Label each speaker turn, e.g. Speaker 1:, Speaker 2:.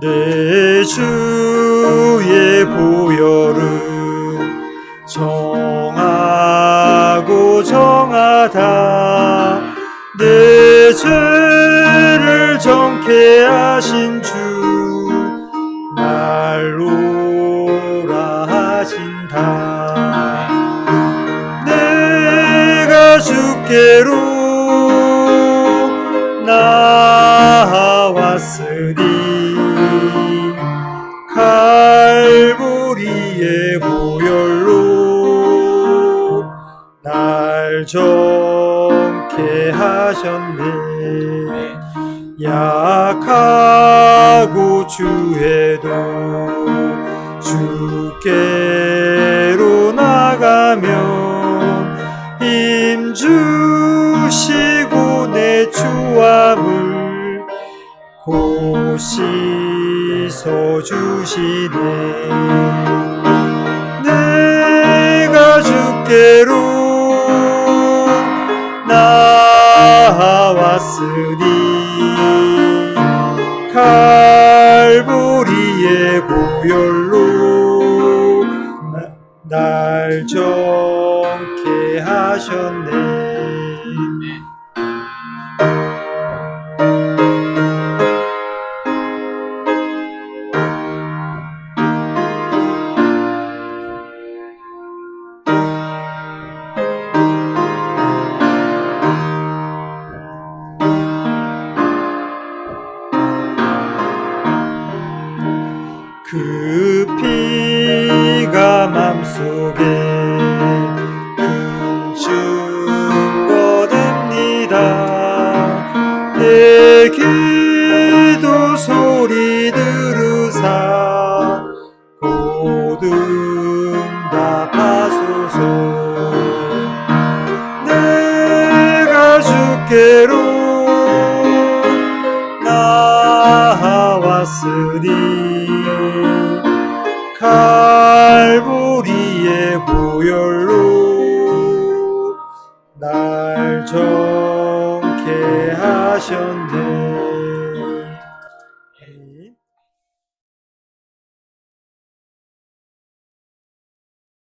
Speaker 1: 내 주의 보혈은 정하고 정하다. 내죄 주께로 나왔으니 칼보리의 보혈로 날 정케 하셨네. 약하고 주에도 주께로 나가면 힘주 주함을 곧 씻어주시네. 내가 주께로 나왔으니 칼보리의 보혈로 나- 날 정케 하셨네 그 피가 맘속에 됩니다. 내 기도 소리 들으사 곧 응답하소서. 내가 주께로 나왔으니 칼보리의 보혈로 날 정케 하셨네